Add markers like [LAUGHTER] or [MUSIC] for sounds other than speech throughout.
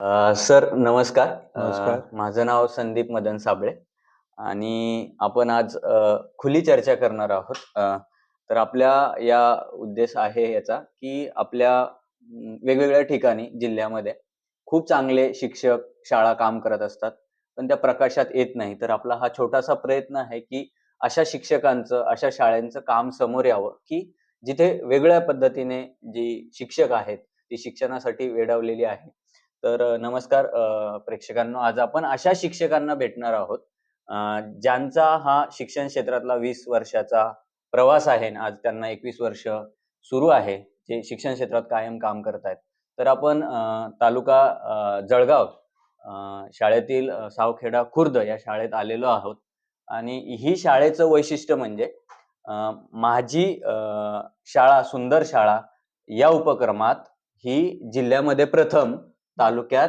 अ, sir नमस्कार. अ, नमस्कार. माझं नाव संदीप मदन साबळे आणि आपण आज अ, खुली चर्चा करणार आहोत. अ, तर आपल्या या उद्देश आहे याचा की आपल्या अं, वेगवेगळ्या ठिकाणी जिल्ह्यामध्ये खूप चांगले शिक्षक शाळा काम करत असतात पण त्या प्रकाशात येत नाही. तर आपला हा छोटासा प्रयत्न आहे की अशा शिक्षकांचं अशा शाळांचं काम समोर यावं की जिथे वेगळ्या पद्धतीने जी शिक्षक आहेत ती शिक्षणासाठी वेडावलेली आहे. तर नमस्कार प्रेक्षकांनो. आज आपण अशा शिक्षकांना भेटणार आहोत ज्यांचा हा शिक्षण क्षेत्रातला वीस वर्षाचा प्रवास आहे. आज त्यांना एकवीस वर्ष सुरू आहे जे शिक्षण क्षेत्रात कायम काम करत आहेत तर आपण तालुका जळगाव शाळेतील सावखेडा खुर्द या शाळेत आलेलो आहोत. आणि ही शाळेचं वैशिष्ट्य म्हणजे माझी शाळा सुंदर शाळा या उपक्रमात ही जिल्ह्यामध्ये प्रथम तालुक्यात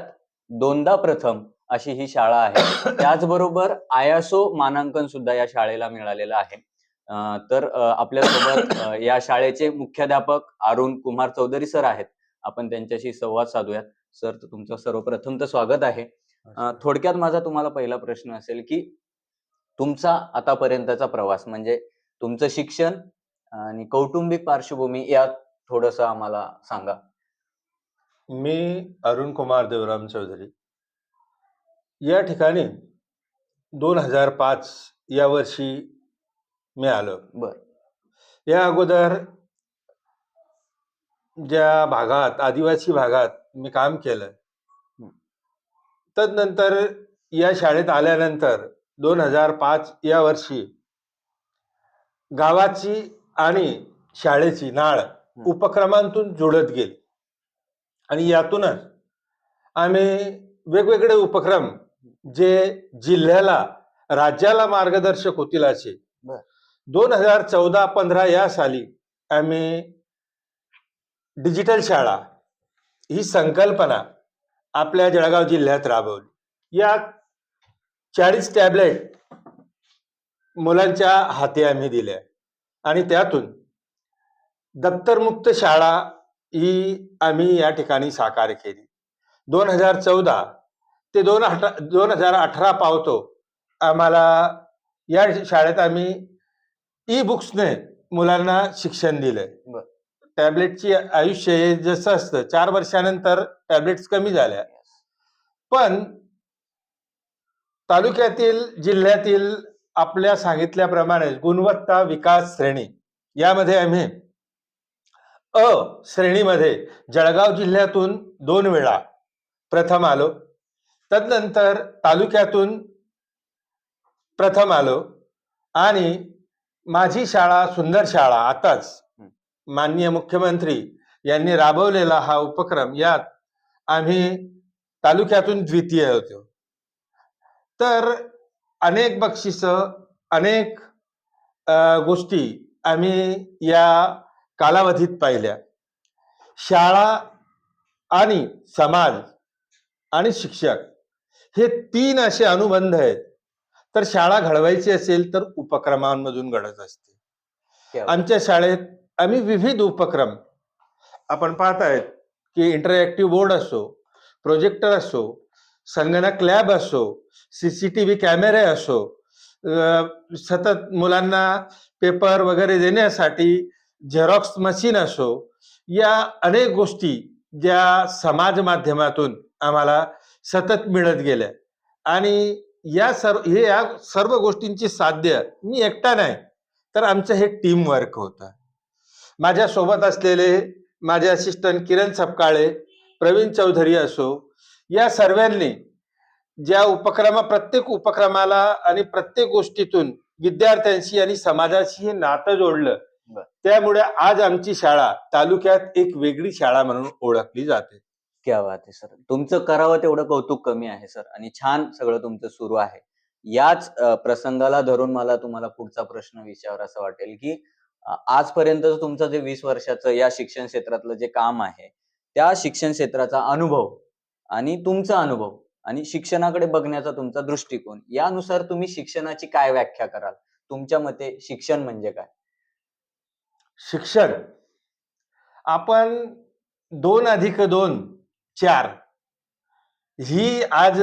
दोनदा प्रथम अशी ही शाळा आहे. [COUGHS] त्याचबरोबर आयासो मानांकन सुद्धा या शाळेला मिळालेलं आहे. तर आपल्यासोबत या शाळेचे मुख्याध्यापक अरुण कुमार चौधरी सर आहेत. आपण त्यांच्याशी संवाद साधूयात सर तुमचं सर्वप्रथम तर स्वागत आहे. थोडक्यात माझा तुम्हाला पहिला प्रश्न असेल की तुमचा आतापर्यंतचा प्रवास म्हणजे तुमचं शिक्षण आणि कौटुंबिक पार्श्वभूमी यात थोडस आम्हाला सांगा. मी अरुण कुमार देवराम चौधरी. या ठिकाणी दोन हजार पाच या वर्षी मी आलो. बर. या अगोदर ज्या भागात आदिवासी भागात मी काम केलं. तदनंतर या शाळेत आल्यानंतर दोन हजार पाच या वर्षी गावाची आणि शाळेची नाळ उपक्रमांतून जुळत गेली. आणि यातूनच आम्ही वेगवेगळे उपक्रम जे जिल्ह्याला राज्याला मार्गदर्शक होतील असे. दोन हजार चौदा पंधरा या साली आम्ही डिजिटल शाळा ही संकल्पना आपल्या जळगाव जिल्ह्यात राबवली. यात चाळीस टॅबलेट मुलांच्या हाती आम्ही दिल्या. आणि त्यातून दप्तरमुक्त शाळा ही आम्ही या ठिकाणी साकार केली. दोन हजार चौदा ते दोन अठरा दोन हजार अठरा पावतो आम्हाला या शाळेत आम्ही ई बुक्सने मुलांना शिक्षण दिलंय बर. टॅबलेटची आयुष्य हे जसं असतं चार वर्षानंतर टॅबलेट्स कमी झाल्या. पण तालुक्यातील जिल्ह्यातील आपल्या सांगितल्याप्रमाणे गुणवत्ता विकास श्रेणी यामध्ये आम्ही अ श्रेणीमध्ये जळगाव जिल्ह्यातून दोन वेळा प्रथम आलो. तदनंतर तालुक्यातून प्रथम आलो आणि माझी शाळा सुंदर शाळा आताच माननीय मुख्यमंत्री यांनी राबवलेला हा उपक्रम यात आम्ही तालुक्यातून द्वितीय होतो. तर अनेक बक्षिस अनेक गोष्टी आम्ही या कालावधीत पाहिल्या. शाळा आणि समाज आणि शिक्षक हे तीन असे अनुबंध आहेत. तर शाळा घडवायची असेल तर उपक्रमांमधून घडत असते. आमच्या शाळेत आम्ही विविध उपक्रम आपण पाहतायत की इंटरॅक्टिव्ह बोर्ड असो प्रोजेक्टर असो संगणक लॅब असो सीसीटीव्ही कॅमेरे असो सतत मुलांना पेपर वगैरे देण्यासाठी झेरॉक्स मशीन असो या अनेक गोष्टी ज्या समाज माध्यमातून आम्हाला सतत मिळत गेल्या. आणि या सर्व हे या सर्व गोष्टींची साध्य मी एकटा नाही तर आमचं हे टीम वर्क होतं. माझ्या सोबत असलेले माझे असिस्टंट किरण सपकाळे प्रवीण चौधरी असो या सर्वांनी ज्या उपक्रमा प्रत्येक उपक्रमाला आणि प्रत्येक गोष्टीतून विद्यार्थ्यांशी आणि समाजाशी हे नातं जोडलं त्यामुळे आज आमची शाळा तालुक्यात एक वेगळी शाळा म्हणून ओळखली जाते. क्या बात आहे सर. तुमचं करावं तेवढं कौतुक कमी आहे सर. आणि छान सगळं तुमचं सुरू आहे. याच प्रसंगाला धरून मला तुम्हाला पुढचा प्रश्न विचार असं वाटेल की आजपर्यंत तुमचं जे वीस वर्षाचं या शिक्षण क्षेत्रातलं जे काम आहे त्या शिक्षण क्षेत्राचा अनुभव आणि तुमचा अनुभव आणि शिक्षणाकडे बघण्याचा तुमचा दृष्टिकोन यानुसार तुम्ही शिक्षणाची काय व्याख्या कराल? तुमच्या मते शिक्षण म्हणजे काय? शिक्षण. आपण दोन अधिक दोन चार. ही आज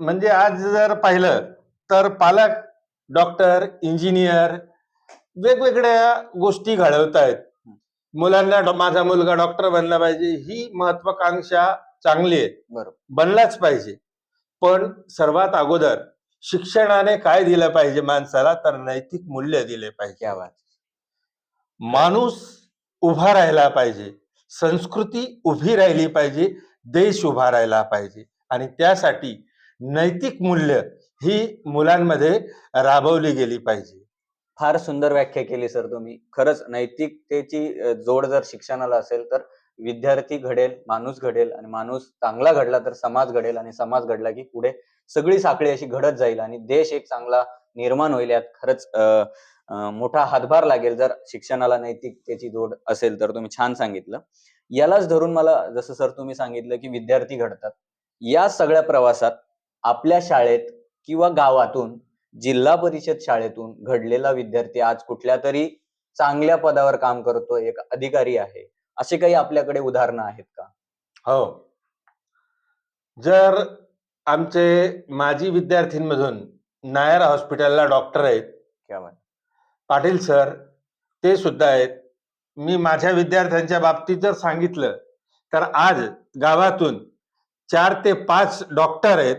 म्हणजे आज जर पाहिलं तर पालक डॉक्टर इंजिनियर वेगवेगळ्या गोष्टी घडवत आहेत मुलांना माझा मुलगा डॉक्टर बनला पाहिजे ही महत्वाकांक्षा चांगली आहे. बरोबर. बनलाच पाहिजे. पण सर्वात अगोदर शिक्षणाने काय दिलं पाहिजे माणसाला तर नैतिक मूल्य दिले पाहिजे. बात माणूस उभा राहिला पाहिजे. संस्कृती उभी राहिली पाहिजे. देश उभा राहिला पाहिजे. आणि त्यासाठी नैतिक मूल्य ही मुलांमध्ये राबवली गेली पाहिजे. फार सुंदर व्याख्या केली सर तुम्ही. खरंच नैतिकतेची जोड जर शिक्षणाला असेल तर विद्यार्थी घडेल माणूस घडेल आणि माणूस चांगला घडला तर समाज घडेल आणि समाज घडला की पुढे सगळी साखळी अशी घडत जाईल आणि देश एक चांगला निर्माण होईल यात खरंच अं मोठा हातभार लागेल जर शिक्षणाला नैतिकतेची जोड असेल तर तुम्ही छान सांगितलं. यालाच धरून मला जसं सर तुम्ही सांगितलं की विद्यार्थी घडतात. या सगळ्या प्रवासात आपल्या शाळेत किंवा गावातून जिल्हा परिषद शाळेतून घडलेला विद्यार्थी आज कुठल्या तरी चांगल्या पदावर काम करतो एक अधिकारी आहे असे काही आपल्याकडे उदाहरणं आहेत का? हो. जर आमचे माजी विद्यार्थींमधून नायर हॉस्पिटलला डॉक्टर आहेत. पाटील सर ते सुद्धा आहेत. मी माझ्या विद्यार्थ्यांच्या बाबतीत जर सांगितलं तर आज गावातून चार ते पाच डॉक्टर आहेत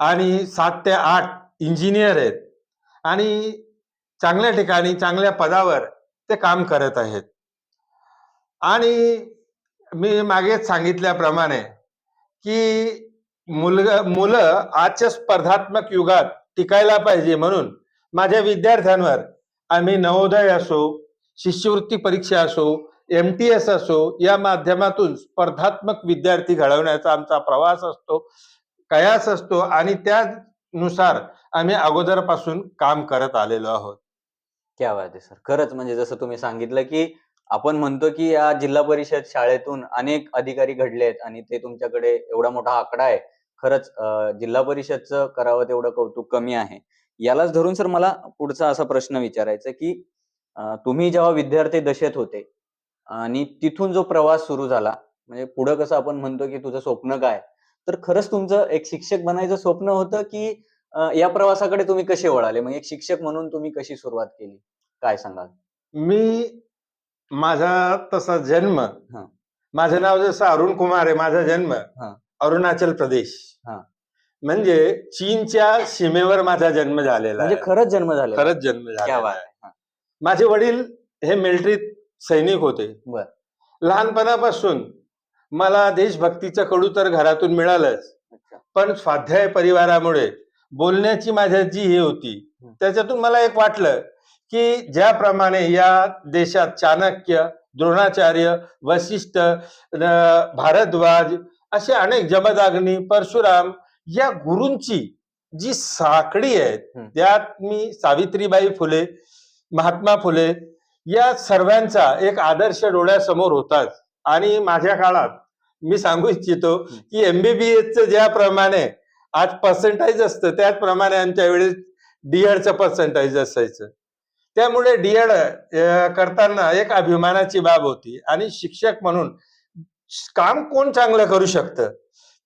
आणि सात ते आठ इंजिनियर आहेत आणि चांगल्या ठिकाणी चांगल्या पदावर ते काम करत आहेत. आणि मी मागेच सांगितल्याप्रमाणे की मुलगा मुलं आजच्या स्पर्धात्मक युगात टिकायला पाहिजे म्हणून माझ्या विद्यार्थ्यांवर आम्ही नवोदय असो शिष्यवृत्ती परीक्षा असो एम टी एस असो या माध्यमातून स्पर्धात्मक विद्यार्थी घडवण्याचा आमचा प्रवास असतो कयास असतो आणि त्यानुसार आम्ही अगोदरपासून काम करत आलेलो आहोत. क्या बात आहे सर. खरंच म्हणजे जसं तुम्ही सांगितलं की आपण म्हणतो की या जिल्हा परिषद शाळेतून अनेक अधिकारी घडले आहेत आणि ते तुमच्याकडे एवढा मोठा आकडा आहे. खरंच जिल्हा परिषदचं करावं तेवढं कौतुक कमी आहे. यालाच धरून सर मला पुढचा असा प्रश्न विचारायचा की तुम्ही जेव्हा विद्यार्थी दशेत होते आणि तिथून जो प्रवास सुरू झाला म्हणजे पुढं कसं आपण म्हणतो की तुझं स्वप्न काय तर खरंच तुमचं एक शिक्षक बनायचं स्वप्न होतं की या प्रवासाकडे तुम्ही कसे वळाले मग एक शिक्षक म्हणून तुम्ही कशी सुरुवात केली काय सांगाल मी माझा तसा जन्म. माझं नाव जसं अरुण कुमार आहे माझा जन्म. अरुणाचल प्रदेश हा. म्हणजे चीनच्या सीमेवर माझा जन्म झालेला म्हणजे आहे खरंच जन्म झाला खरंच जन्म क्या झालेला बात आहे आहे. हा. माझे वडील हे मिलिटरीत सैनिक होते बर. लहानपणापासून मला देशभक्तीचं कडू तर घरातून मिळालंच अच्छा. पण स्वाध्याय परिवारामुळे बोलण्याची माझ्या जी हे होती हं. त्याच्यातून मला एक वाटलं की ज्याप्रमाणे या देशात चाणक्य द्रोणाचार्य वशिष्ठ न- भारद्वाज असे अनेक जमदाग्नी परशुराम या गुरूंची जी साखळी आहे. त्यात मी सावित्रीबाई फुले महात्मा फुले या सर्वांचा एक आदर्श डोळ्यासमोर होताच. आणि माझ्या काळात मी सांगू इच्छितो की एमबीबीएसचं ज्याप्रमाणे आज पर्सेंटाईज असतं त्याचप्रमाणे आमच्या वेळेस डीएडचं पर्सेंटाईज असायचं. त्यामुळे डीएड करताना एक अभिमानाची बाब होती. आणि शिक्षक म्हणून काम कोण चांगलं करू शकतं?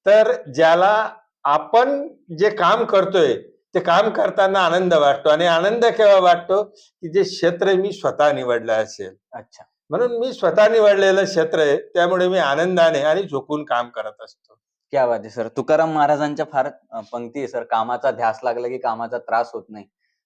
तर ज्याला आपण जे काम करतोय ते काम करताना आनंद वाटतो. आणि आनंद केव्हा वाटतो? की जे क्षेत्र मी स्वतः निवडलं असेल. अच्छा. म्हणून मी स्वतः निवडलेलं क्षेत्र आहे त्यामुळे मी आनंदाने आणि झोकून काम करत असतो. क्या बात आहे सर. तुकाराम महाराजांच्या फार पंक्ती आहे सर. कामाचा ध्यास लागला की कामाचा त्रास होत नाही.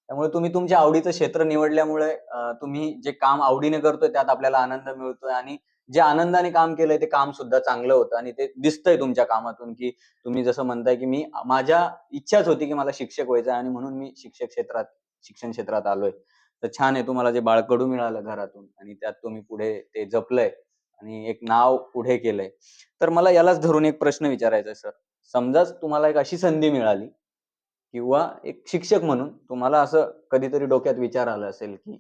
त्यामुळे तुम्ही तुमच्या आवडीचं क्षेत्र निवडल्यामुळे तुम्ही जे काम आवडीने करतोय त्यात आपल्याला आनंद मिळतोय आणि जे आनंदाने काम केलंय ते काम सुद्धा चांगलं होतं आणि ते दिसतंय तुमच्या कामातून की तुम्ही जसं म्हणताय की मी माझ्या इच्छाच होती की मला शिक्षक व्हायचं आहे आणि म्हणून मी शिक्षक क्षेत्रात शिक्षण क्षेत्रात आलोय. तर छान आहे तुम्हाला जे बाळकडू मिळालं घरातून आणि त्यात तुम्ही पुढे ते जपलंय आणि एक नाव पुढे केलंय. तर मला यालाच धरून एक प्रश्न विचारायचा आहे सर. समजाच तुम्हाला एक अशी संधी मिळाली किंवा एक शिक्षक म्हणून तुम्हाला असं कधीतरी डोक्यात विचार आला असेल की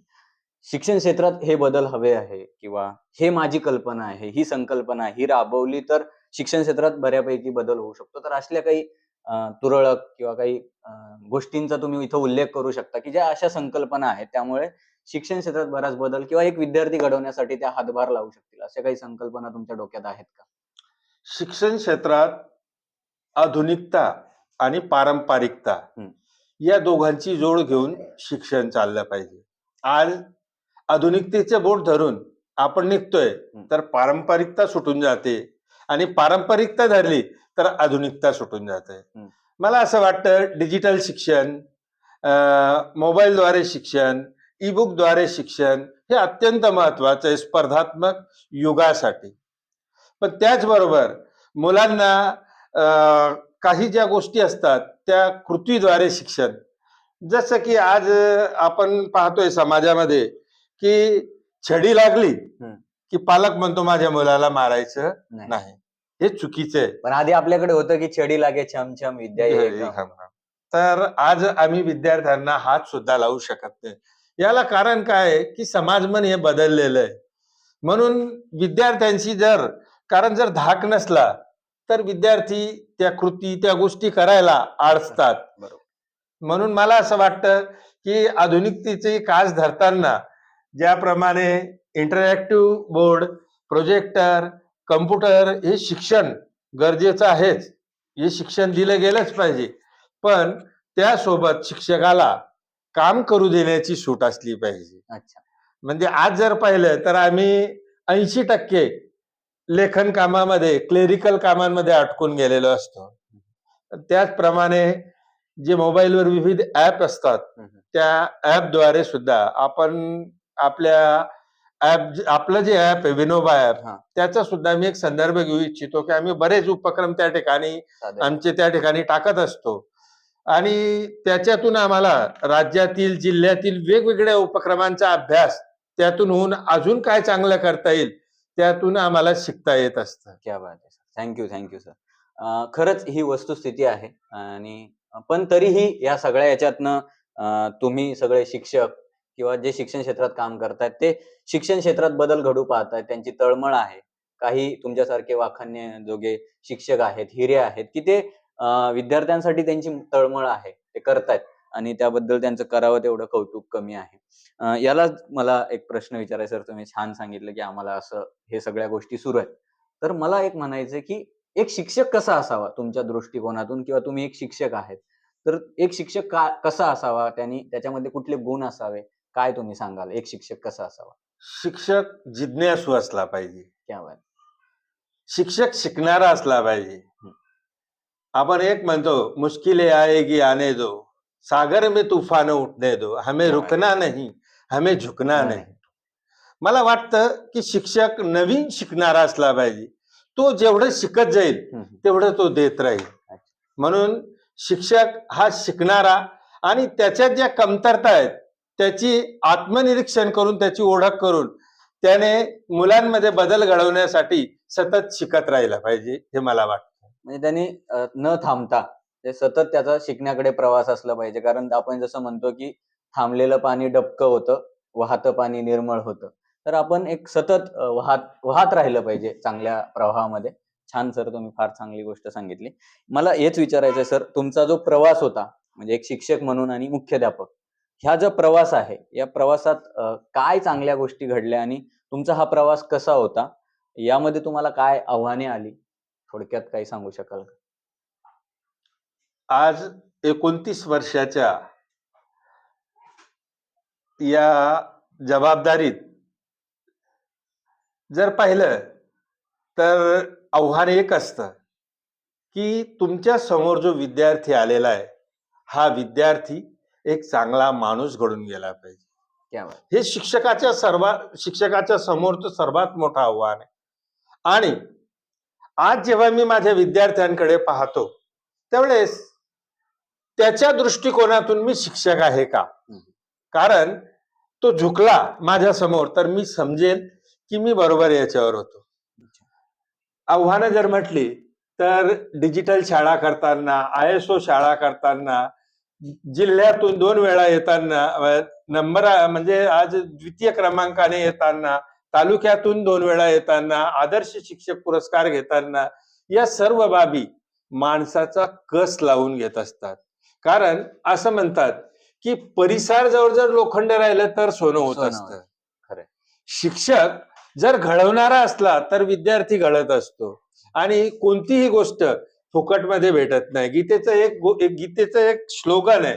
शिक्षण क्षेत्रात हे बदल हवे आहे किंवा हे माझी कल्पना आहे ही संकल्पना ही राबवली तर शिक्षण क्षेत्रात बऱ्यापैकी बदल होऊ शकतो. तर असल्या काही तुरळक किंवा काही गोष्टींचा तुम्ही इथं उल्लेख करू शकता की ज्या अशा संकल्पना आहेत त्यामुळे शिक्षण क्षेत्रात बराच बदल किंवा एक विद्यार्थी घडवण्यासाठी त्या हातभार लावू शकतील. अशा काही संकल्पना तुमच्या डोक्यात आहेत का? शिक्षण क्षेत्रात आधुनिकता आणि पारंपरिकता. या दोघांची जोड घेऊन शिक्षण चाललं पाहिजे. आज आधुनिकतेचे बोट धरून आपण निघतोय तर पारंपरिकता सुटून जाते. आणि पारंपरिकता धरली तर आधुनिकता सुटून जाते. मला असं वाटतं डिजिटल शिक्षण मोबाईलद्वारे शिक्षण ई बुकद्वारे शिक्षण हे अत्यंत महत्वाचं आहे स्पर्धात्मक युगासाठी. पण त्याचबरोबर मुलांना काही ज्या गोष्टी असतात त्या कृतीद्वारे शिक्षण. जसं की आज आपण पाहतोय समाजामध्ये की छडी लागली की पालक म्हणतो माझ्या मुलाला मारायचं नाही. हे चुकीचं आहे. पण आधी आपल्याकडे होतं की छडी लागे छम छम विद्या. तर आज आम्ही विद्यार्थ्यांना हात सुद्धा लावू शकत नाही. याला कारण काय की समाजमन हे बदललेलं आहे. म्हणून विद्यार्थ्यांशी जर कारण जर धाक नसला तर विद्यार्थी त्या कृती त्या गोष्टी करायला आळसतात. म्हणून मला असं वाटतं की आधुनिकतेची कास धरताना ज्याप्रमाणे इंटरॅक्टिव्ह बोर्ड प्रोजेक्टर कम्प्युटर हे शिक्षण गरजेचं आहेच. हे शिक्षण दिलं गेलंच पाहिजे. पण त्यासोबत शिक्षकाला काम करू देण्याची सूट असली पाहिजे. अच्छा. म्हणजे आज जर पाहिलं तर आम्ही ऐंशी टक्के लेखन कामामध्ये क्लेरिकल कामांमध्ये अटकून गेलेलो असतो. त्याचप्रमाणे जे मोबाईलवर विविध ऍप असतात. त्या ऍपद्वारे सुद्धा आपण आपल्या ऍप आपलं जे ऍप आहे विनोबा ऍप हा. त्याचा सुद्धा मी एक संदर्भ घेऊ इच्छितो की आम्ही बरेच उपक्रम त्या ठिकाणी. आमचे त्या ठिकाणी टाकत असतो आणि त्याच्यातून आम्हाला राज्यातील जिल्ह्यातील वेगवेगळ्या उपक्रमांचा अभ्यास त्यातून होऊन अजून काय चांगलं करता येईल त्यातून आम्हाला शिकता येत असतं क्या बात आहे सर थँक्यू थँक्यू सर खरंच ही वस्तुस्थिती आहे आणि पण तरीही या सगळ्या याच्यातनं तुम्ही सगळे शिक्षक किंवा जे शिक्षण क्षेत्रात काम करतायत ते शिक्षण क्षेत्रात बदल घडू पाहतायत त्यांची तळमळ आहे. काही तुमच्यासारखे वाखान्य जोगे शिक्षक आहेत हिरे आहेत की ते विद्यार्थ्यांसाठी त्यांची तळमळ आहे ते करतायत आणि त्याबद्दल त्यांचं करावं तेवढं कौतुक कमी आहे. यालाच याला मला एक प्रश्न विचारायचा सर तुम्ही छान सांगितलं की आम्हाला असं हे सगळ्या गोष्टी सुरू आहेत. तर मला एक म्हणायचं की एक शिक्षक कसा असावा तुमच्या दृष्टिकोनातून किंवा तुम्ही एक शिक्षक आहेत? तर एक शिक्षक का कसा असावा? त्यांनी त्याच्यामध्ये कुठले गुण असावे? काय तुम्ही सांगाल? एक शिक्षक कसा असावा? शिक्षक जिज्ञासू असला पाहिजे. क्या बात. शिक्षक शिकणारा असला पाहिजे. आपण एक म्हणतो मुश्किलें आएगी आने दो. सागर में तूफान उठने दो. हमें रुकना नहीं. हमें झुकना नाही. मला वाटतं की शिक्षक नवीन शिकणारा असला पाहिजे. तो जेवढं शिकत जाईल. तेवढं तो देत राहील. म्हणून शिक्षक हा शिकणारा आणि त्याच्यात ज्या कमतरता आहेत त्याची आत्मनिरीक्षण करून त्याची ओळख करून त्याने मुलांमध्ये बदल घडवण्यासाठी सतत शिकत राहिला पाहिजे हे मला वाटतं. म्हणजे त्यांनी न थांबता ते सतत त्याचा शिकण्याकडे प्रवास असला पाहिजे. कारण आपण जसं म्हणतो की थांबलेलं पाणी डबकं होतं वाहतं पाणी निर्मळ होतं. तर आपण एक सतत वाहत वाहत राहिलं पाहिजे चांगल्या प्रवाहामध्ये. छान सर तुम्ही फार चांगली गोष्ट सांगितली. मला हेच विचारायचं सर तुमचा जो प्रवास होता म्हणजे एक शिक्षक म्हणून आणि मुख्याध्यापक ह्या जो प्रवास आहे या प्रवासात काय चांगल्या गोष्टी घडल्या आणि तुमचा हा प्रवास कसा होता? यामध्ये तुम्हाला काय आव्हाने आली? थोडक्यात काही सांगू शकाल का? आज एकोणतीस वर्षाच्या या जबाबदारीत जर पाहिलं तर आव्हान एक असतं की तुमच्यासमोर जो विद्यार्थी आलेला आहे हा विद्यार्थी एक चांगला माणूस घडून गेला पाहिजे. हे शिक्षकाच्या सर्वात शिक्षकाच्या समोरचं सर्वात मोठं आव्हान आहे. आणि आज जेव्हा मी माझ्या विद्यार्थ्यांकडे पाहतो त्यावेळेस त्याच्या दृष्टिकोनातून मी शिक्षक आहे का? कारण तो झुकला माझ्यासमोर तर मी समजेल की मी बरोबर याच्यावर होतो. आव्हानं जर म्हटली तर डिजिटल शाळा करताना आय एस ओ शाळा करताना जिल्ह्यातून दोन वेळा येताना नंबर म्हणजे आज द्वितीय क्रमांकाने येताना तालुक्यातून दोन वेळा येताना आदर्श शिक्षक पुरस्कार घेताना या सर्व बाबी माणसाचा कस लावून घेत असतात कारण असं म्हणतात की परिसर जवळ जर लोखंड राहिलं तर सोनं होत असतं. खरंय. शिक्षक जर घडवणारा असला तर विद्यार्थी घडत असतो आणि कोणतीही गोष्ट फुकटमध्ये भेटत नाही. गीतेचं एक एक गीतेचं एक स्लोगन आहे.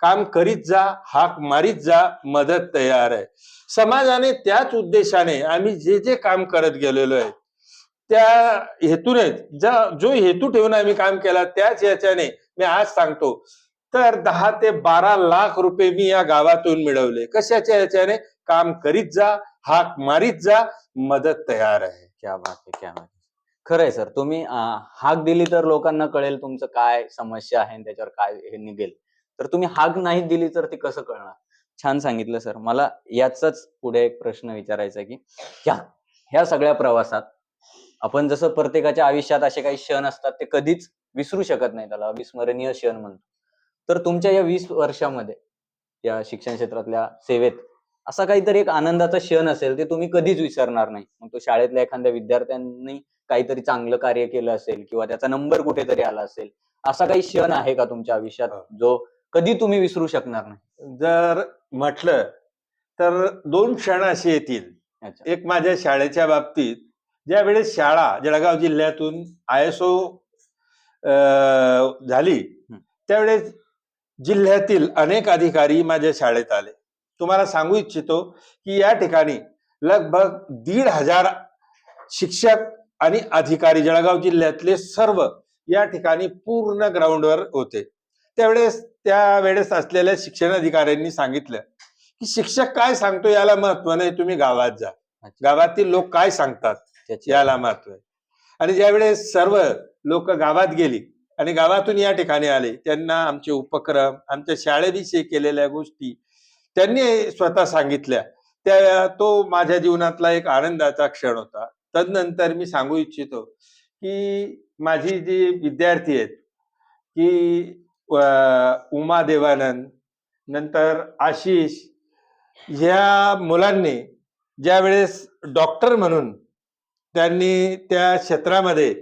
काम करीत जा हाक मारीत जा मदत तयार आहे. समाजाने त्याच उद्देशाने आम्ही जे जे काम करत गेलेलो आहे त्या हेतूने ज्या- जो हेतू ठेवून आम्ही काम केला त्याच याच्याने मी आज सांगतो. तर दहा ते बारा लाख रुपये मी या गावातून मिळवले. कशाच्या याच्याने? काम करीत जा हाक मारीत जा मदत तयार आहे. क्या बात आहे क्या बात खरंय सर तुम्ही अं, हाक दिली तर लोकांना कळेल तुमचं काय समस्या आहे आणि त्याच्यावर काय हे निघेल. तर तुम्ही हाक नाही दिली तर ते कसं कळणार? छान सांगितलं सर. मला याचाच पुढे एक प्रश्न विचारायचा आहे की ह्या ह्या सगळ्या प्रवासात आपण जसं प्रत्येकाच्या आयुष्यात असे काही क्षण असतात ते कधीच विसरू शकत नाही त्याला. अविस्मरणीय क्षण म्हणतो तर तुमच्या या वीस वर्षामध्ये या शिक्षण क्षेत्रातल्या सेवेत असा काहीतरी एक आनंदाचा क्षण असेल ते तुम्ही कधीच विसरणार नाही. मग तो शाळेतल्या एखाद्या विद्यार्थ्यांनी काहीतरी चांगलं कार्य केलं असेल किंवा त्याचा नंबर कुठेतरी आला असेल असा काही क्षण आहे का तुमच्या आयुष्यात हो. जो कधी तुम्ही विसरू शकणार नाही? जर म्हटलं तर दोन क्षण असे येतील. एक माझ्या शाळेच्या बाबतीत ज्या वेळेस शाळा जळगाव जिल्ह्यातून आय एस ओ झाली त्यावेळेस जिल्ह्यातील अनेक अधिकारी माझ्या शाळेत आले. तुम्हाला सांगू इच्छितो की या ठिकाणी लगभग दीड हजार शिक्षक आणि अधिकारी जळगाव जिल्ह्यातले सर्व या ठिकाणी पूर्ण ग्राउंडवर होते. त्यावेळेस त्यावेळेस असलेल्या शिक्षण अधिकाऱ्यांनी सांगितलं की शिक्षक काय सांगतो याला महत्त्व नाही तुम्ही गावात जा. गावातील लोक काय सांगतात याला महत्त्व आहे. आणि ज्यावेळेस सर्व लोक गावात गेली आणि गावातून या ठिकाणी आले त्यांना आमचे उपक्रम आमच्या शाळेविषयी केलेल्या गोष्टी त्यांनी स्वतः सांगितल्या. त्या तो माझ्या जीवनातला एक आनंदाचा क्षण होता. तदनंतर मी सांगू इच्छितो की माझी जी विद्यार्थी आहेत की उमा देवानंद नंतर आशिष ह्या मुलांनी ज्या वेळेस डॉक्टर म्हणून त्यांनी त्या क्षेत्रामध्ये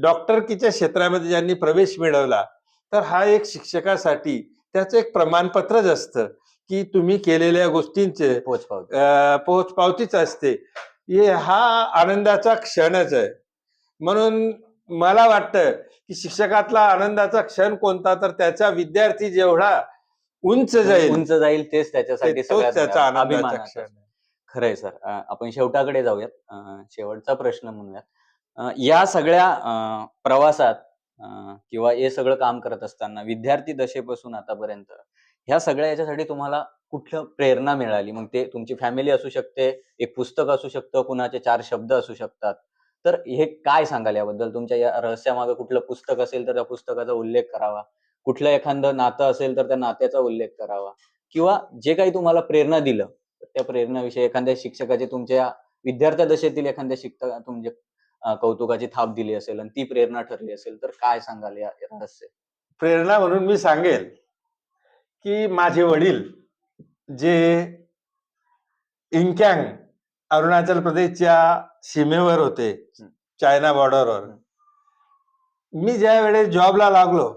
डॉक्टरकीच्या क्षेत्रामध्ये ज्यांनी प्रवेश मिळवला तर हा एक शिक्षकासाठी त्याचं एक प्रमाणपत्रच असतं की तुम्ही केलेल्या गोष्टींचे पोच पावते अं, पोचपावतीच असते. हे हा आनंदाचा क्षणच आहे. म्हणून मला वाटतं की शिक्षकातला आनंदाचा क्षण कोणता तर त्याचा विद्यार्थी जेवढा उंच जाईल उंच जाईल तेच त्याच्यासाठी त्याचा आनंदाचा क्षण आहे. खरंय सर. आपण शेवटाकडे जाऊयात. शेवटचा प्रश्न म्हणूयात. या सगळ्या प्रवासात किंवा हे सगळं काम करत असताना विद्यार्थी दशेपासून आतापर्यंत ह्या सगळ्या याच्यासाठी तुम्हाला कुठलं प्रेरणा मिळाली? मग ते तुमची फॅमिली असू शकते एक पुस्तक असू शकतं कुणाचे चार शब्द असू शकतात. तर हे काय सांगाल याबद्दल? तुमच्या या रहस्यामागे कुठलं पुस्तक असेल तर त्या पुस्तकाचा उल्लेख करावा. कुठलं एखादं नातं असेल तर त्या नात्याचा उल्लेख करावा. किंवा जे काही तुम्हाला प्रेरणा दिलं त्या प्रेरणाविषयी एखाद्या शिक्षकाची तुमच्या विद्यार्थ्या दशेतील एखाद्या शिक्षक तुमचे अं, कौतुकाची थाप दिली असेल आणि ती प्रेरणा ठरली असेल तर काय सांगाल या या रहस्य? प्रेरणा म्हणून मी सांगेल की माझे वडील जे इंकॅंग अरुणाचल प्रदेशच्या सीमेवर होते. चायना बॉर्डरवर. मी ज्या वेळेस जॉबला लागलो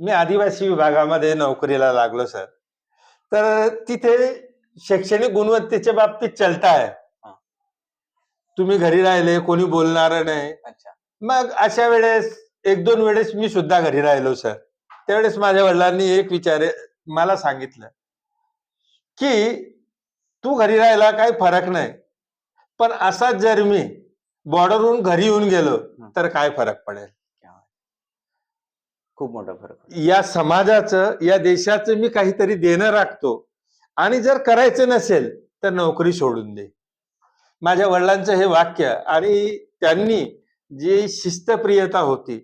मी आदिवासी विभागामध्ये नोकरीला लागलो सर तर तिथे शैक्षणिक गुणवत्तेच्या बाबतीत चलता आहे हा. तुम्ही घरी राहिले कोणी बोलणार नाही मग अशा वेळेस एक दोन वेळेस मी सुद्धा घरी राहिलो सर त्यावेळेस माझ्या वडिलांनी एक विचारे मला सांगितलं की तू घरी राहायला काही फरक नाही. पण असाच जर मी बॉर्डरहून घरी येऊन गेलो तर काय फरक पडेल? खूप मोठा फरक. या समाजाचं या देशाचं मी काहीतरी देणं राखतो. आणि जर करायचं नसेल तर नोकरी सोडून दे. माझ्या वडिलांचं हे वाक्य आणि त्यांनी जी शिस्तप्रियता होती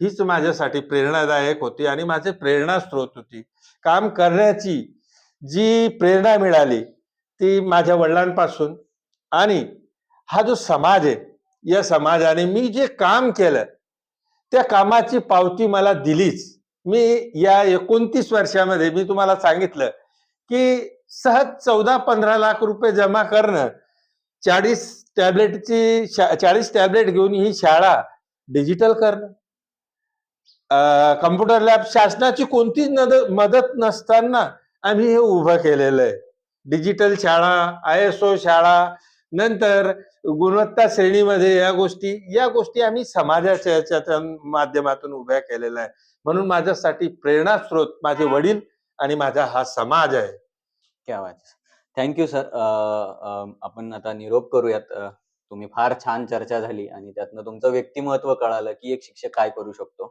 हीच माझ्यासाठी प्रेरणादायक होती आणि माझे प्रेरणा स्रोत होती. काम करण्याची जी प्रेरणा मिळाली ती माझ्या वडिलांपासून. आणि हा जो समाज आहे या समाजाने मी जे काम केलं त्या कामाची पावती मला दिलीच. मी या एकोणतीस वर्षामध्ये मी तुम्हाला सांगितलं की सहज चौदा पंधरा लाख रुपये जमा करणं चाळीस टॅबलेटची चाळीस टॅबलेट घेऊन ही शाळा डिजिटल करणं कम्प्युटर लॅब शासनाची कोणतीच मदत नसताना आम्ही हे उभं केलेलं आहे. डिजिटल शाळा आय एस ओ शाळा नंतर गुणवत्ता श्रेणीमध्ये या गोष्टी या गोष्टी आम्ही समाजाच्या याच्या माध्यमातून उभ्या केलेल्या आहे म्हणून माझ्यासाठी प्रेरणास्रोत माझे वडील आणि माझा हा समाज आहे. क्या वाच थँक्यू सर आपण आता निरोप करूयात. तुम्ही फार छान चर्चा झाली आणि त्यातनं तुमचं व्यक्तिमत्व कळालं की एक शिक्षक काय करू शकतो.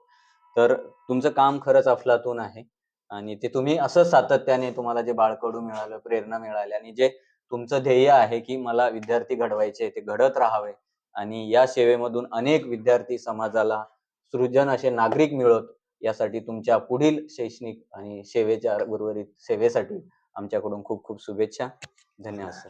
तर तुमचं काम खरंच अफलातून आहे. आणि ते तुम्ही असं सातत्याने तुम्हाला जे बाळकडू मिळालं प्रेरणा मिळाली आणि जे तुमचं ध्येय आहे की मला विद्यार्थी घडवायचे ते घडत राहावे आणि या सेवेमधून अनेक विद्यार्थी समाजाला सृजन असे नागरिक मिळत यासाठी तुमच्या पुढील शैक्षणिक आणि सेवेच्या उर्वरित सेवेसाठी आमच्याकडून खूप खूप शुभेच्छा. धन्यवाद सर.